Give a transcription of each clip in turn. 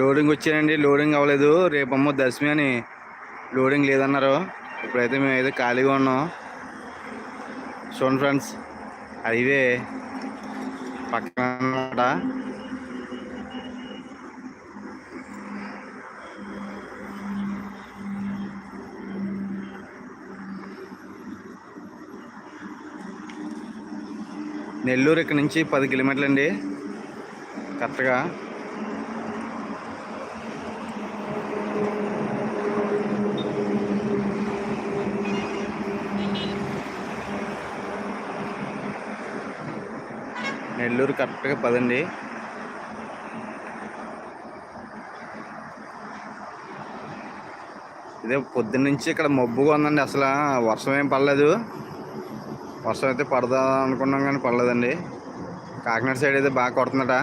Loading వచ్చానండి loading అవ్వలేదు. రేపమ్మో దశమి అని లోడింగ్ లేదన్నారు. ఇప్పుడైతే మేము అయితే ఖాళీగా ఉన్నాం. చూడండి ఫ్రెండ్స్ హైవే పక్కన అన్నమాట. నెల్లూరు ఇక్కడ నుంచి పది కిలోమీటర్లు అండి. కరెక్ట్గా. నెల్లూరు కరెక్ట్గా పదండి. ఇదే పొద్దున్న నుంచి ఇక్కడ మబ్బుగా ఉందండి అసలు. వర్షం ఏం పడలేదు. వర్షం అయితే పడదా అనుకున్నాం కానీ పడలేదండి. కాకినాడ సైడ్ అయితే బాగా కొడుతుందట.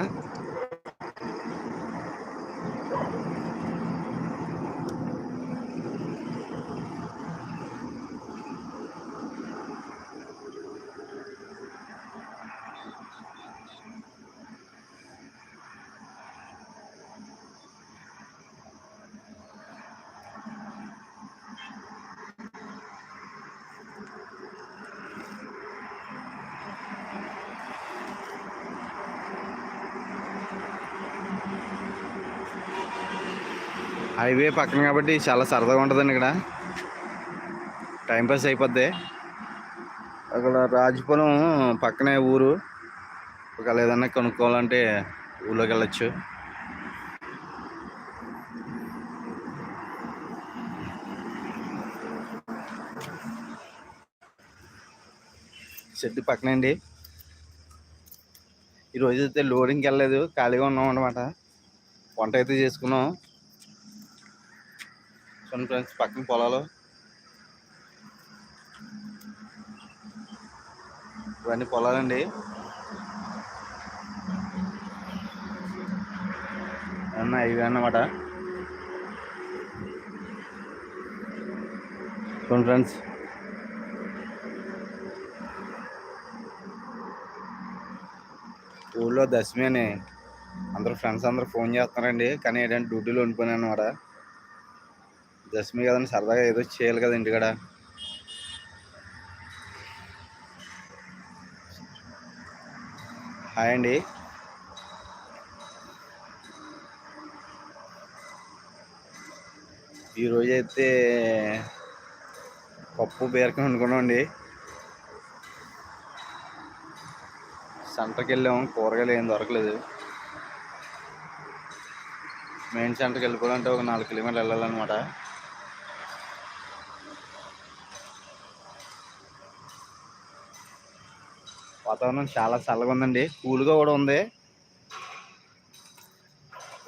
హైవే పక్కన కాబట్టి చాలా సరదాగా ఉంటుందండి ఇక్కడ. టైంపాస్ అయిపోద్ది. అక్కడ రాజపురం పక్కనే ఊరు. ఒకవేళ ఏదన్నా కొనుక్కోవాలంటే ఊళ్ళోకి వెళ్ళచ్చు. షెడ్ పక్కనే అండి. ఈరోజు అయితే లోడింగ్కి వెళ్ళలేదు. ఖాళీగా ఉన్నాం అనమాట వంట అయితే చేసుకున్నాం. చూడండి ఫ్రెండ్స్ పక్కన పొలాలు. ఇవన్నీ పొలాలండి. అన్న ఇవి అన్నమాట. చూడండి ఫ్రెండ్స్ ఊళ్ళో దశమి అని అందరూ ఫ్రెండ్స్ అందరూ ఫోన్ చేస్తున్నారండి. కానీ ఏంటంటే డ్యూటీలో ఉండిపోయినా అనమాట దశమి కదండి సరదాగా ఏదో చేయాలి కదా ఇంటికాడ హాయ్ అండి. ఈరోజు అయితే పప్పు బీరకాయ వండుకున్నామండి సెంటర్కి వెళ్ళాము కూరగాయలు ఏం దొరకలేదు. మెయిన్ సెంటర్కి వెళ్ళిపోవాలంటే ఒక నాలుగు కిలోమీటర్లు వెళ్ళాలన్నమాట. వాతావరణం చాలా చల్లగా ఉందండి కూల్గా కూడా ఉంది.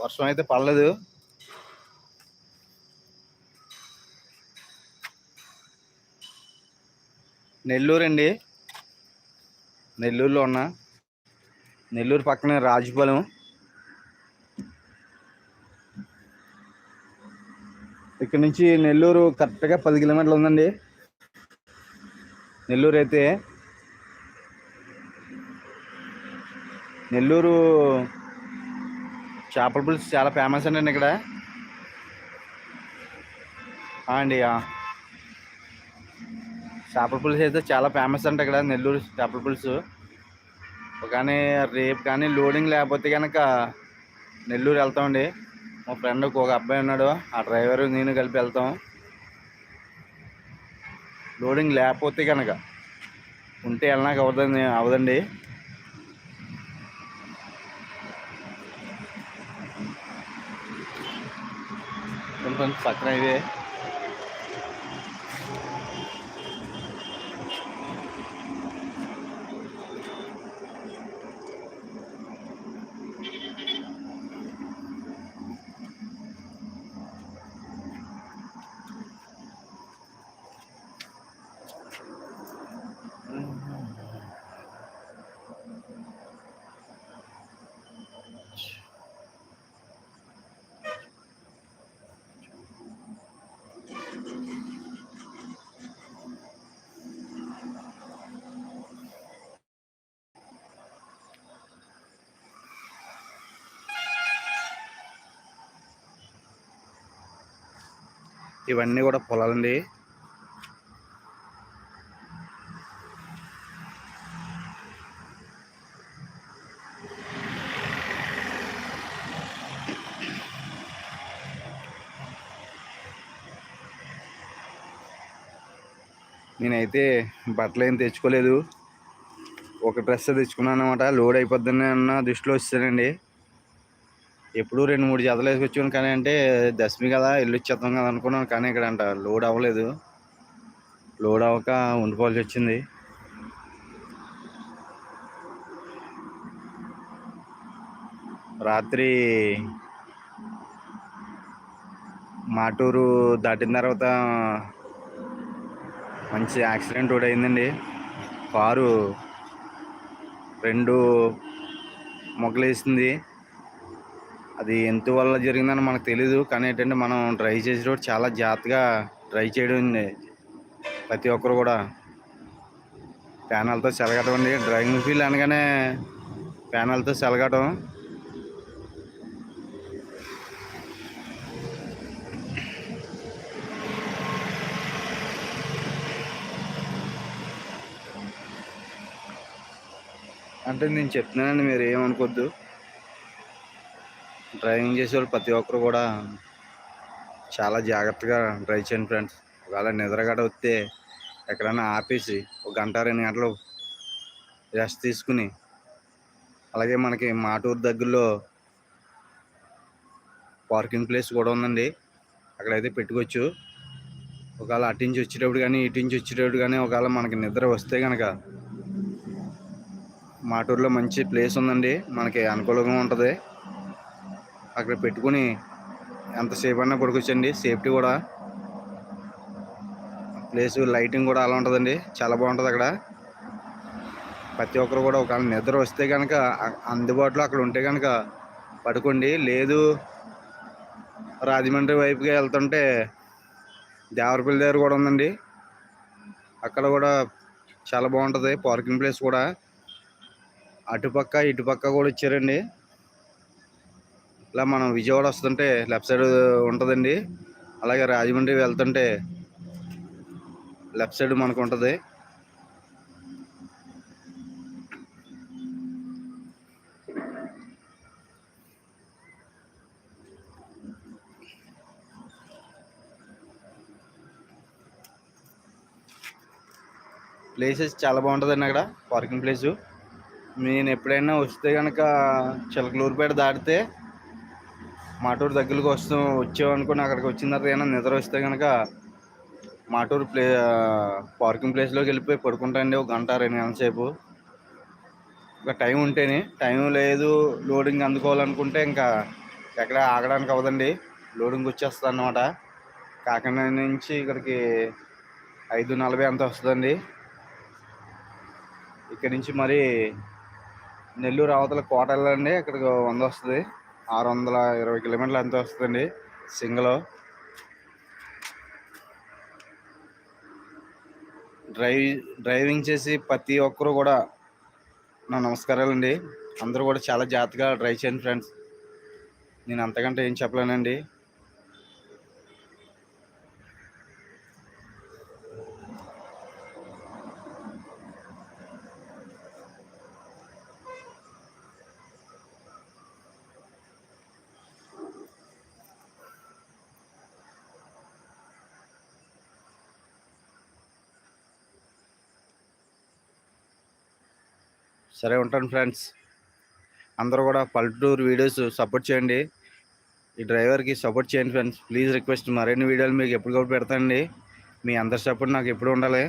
వర్షం అయితే పడలేదు. నెల్లూరు అండి నెల్లూరులో ఉన్నా నెల్లూరు పక్కనే రాజుపాలెం. ఇక్కడ నుంచి నెల్లూరు కరెక్ట్గా పది కిలోమీటర్లు ఉందండి. నెల్లూరు అయితే నెల్లూరు చేపల పులుసు చాలా ఫేమస్ అండి ఇక్కడ. అండి చేపల పులుసు అయితే చాలా ఫేమస్ అంట ఇక్కడ నెల్లూరు చేపల పులుసు. కానీ రేపు కానీ లోడింగ్ లేకపోతే కనుక నెల్లూరు వెళ్తామండి. మా ఫ్రెండ్ ఒక అబ్బాయి ఉన్నాడు ఆ డ్రైవర్ నేను కలిపి వెళ్తాం. లోడింగ్ లేకపోతే కనుక ఉంటే వెళ్ళినాక అవదండి అవదండి కొంచెం పక్కన ఇవే ఇవన్నీ కూడా పొలాలండి. నేనైతే బట్టలు ఏం తెచ్చుకోలేదు. ఒక డ్రెస్ తెచ్చుకున్నాను అనమాట లోడ్ అయిపోద్దని అన్న దృష్టిలో వచ్చానండి ఎప్పుడు రెండు మూడు జతలు వేసుకొచ్చాను కానీ అంటే దశమి కదా ఇల్లు వచ్చేద్దాం కదా అనుకున్నాను కానీ ఇక్కడ అంట లోడ్ అవ్వలేదు. లోడ్ అవ్వక ఉండిపోవాల్సి వచ్చింది. రాత్రి మాటూరు దాటిన తర్వాత మంచి యాక్సిడెంట్ ఒకటి అయిందండి. కారు రెండు మొగ్గలేసింది అది ఎంత వల్ల జరిగిందని మనకు తెలీదు కానీ ఏంటంటే మనం డ్రైవ్ చేసేటప్పుడు చాలా జాగ్రత్తగా డ్రైవ్ చేయడం ప్రతి ఒక్కరు కూడా ప్యానల్తో సెలగటం అండి డ్రైవింగ్ ఫీల్ అనగానే ప్యానల్తో సెలగటం. అంటే నేను చెప్తున్నానండి మీరు ఏమనుకోద్దు. డ్రైవింగ్ చేసేవాళ్ళు ప్రతి ఒక్కరు కూడా చాలా జాగ్రత్తగా డ్రైవ్ చేయండి ఫ్రెండ్స్. ఒకవేళ నిద్రగడ వస్తే ఎక్కడైనా ఆపేసి ఒక గంట రెండు గంటలు రెస్ట్ తీసుకుని అలాగే మనకి మాటూరు దగ్గరలో పార్కింగ్ ప్లేస్ కూడా ఉందండి. అక్కడైతే పెట్టుకోవచ్చు. ఒకవేళ అటు నుంచి వచ్చేటప్పుడు కానీ ఇటు నుంచి వచ్చేటప్పుడు కానీ ఒకవేళ మనకి నిద్ర వస్తే కనుక మాటూరులో మంచి ప్లేస్ ఉందండి. మనకి అనుకూలంగా ఉంటుంది. అక్కడ పెట్టుకుని ఎంతసేపు అయినా పడుకోవచ్చండి. సేఫ్టీ కూడా. ప్లేస్ లైటింగ్ కూడా అలా ఉంటుందండి. చాలా బాగుంటుంది అక్కడ. ప్రతి ఒక్కరు కూడా ఒక నిద్ర వస్తే కనుక అందుబాటులో అక్కడ ఉంటే కనుక పడుకోండి. లేదు రాజమండ్రి వైపుగా వెళ్తుంటే దేవరపల్లి దగ్గర కూడా ఉందండి. అక్కడ కూడా చాలా బాగుంటుంది. పార్కింగ్ ప్లేస్ కూడా. అటుపక్క ఇటుపక్క కూడా ఇచ్చారండి ఇలా మనం విజయవాడ వస్తుంటే లెఫ్ట్ సైడ్ ఉంటుందండి. అలాగే రాజమండ్రి వెళ్తుంటే లెఫ్ట్ సైడ్ మనకు ఉంటుంది. ప్లేసెస్ చాలా బాగుంటుందండి అక్కడ పార్కింగ్ ప్లేసు. నేను ఎప్పుడైనా వస్తే కనుక చిలకలూరుపేట దాటితే మాటూరు దగ్గరకు వస్తూ వచ్చామనుకుని అక్కడికి వచ్చిన తర్వాత ఏమైనా నిద్ర వస్తే కనుక మాటూరు ప్లే పార్కింగ్ ప్లేస్లోకి వెళ్ళిపోయి పడుకుంటాండి ఒక గంట రెండు గంటల సేపు. ఇంకా టైం ఉంటేనే టైం లేదు లోడింగ్ అందుకోవాలనుకుంటే ఇంకా ఎక్కడ ఆగడానికి అవ్వదండి. లోడింగ్ వచ్చేస్తుంది అన్నమాట. కాకినాడ నుంచి ఇక్కడికి ఐదు నలభై అంత వస్తుందండి. ఇక్కడ నుంచి మరి నెల్లూరు అవతల కోట వెళ్ళండి ఇక్కడికి వంద వస్తుంది. ఆరు వందల ఇరవై కిలోమీటర్లు ఎంత వస్తుందండి? సింగిల్. డ్రైవ్ డ్రైవింగ్ చేసి ప్రతి ఒక్కరు కూడా నా నమస్కారాలండి. అందరూ కూడా చాలా జాగ్రత్తగా డ్రైవ్ చేయండి ఫ్రెండ్స్. నేను అంతకంటే ఏం చెప్పలేనండి. సరే ఉంటాను ఫ్రెండ్స్. అందరూ కూడా పల్లెటూరు వీడియోస్ సపోర్ట్ చేయండి. ఈ డ్రైవర్కి సపోర్ట్ చేయండి ఫ్రెండ్స్. ప్లీజ్ రిక్వెస్ట్ మరిన్ని వీడియోలు మీకు ఎప్పటికప్పుడు పెడతాండి మీ అందరి సపోర్ట్ నాకు ఎప్పుడు ఉండాలి.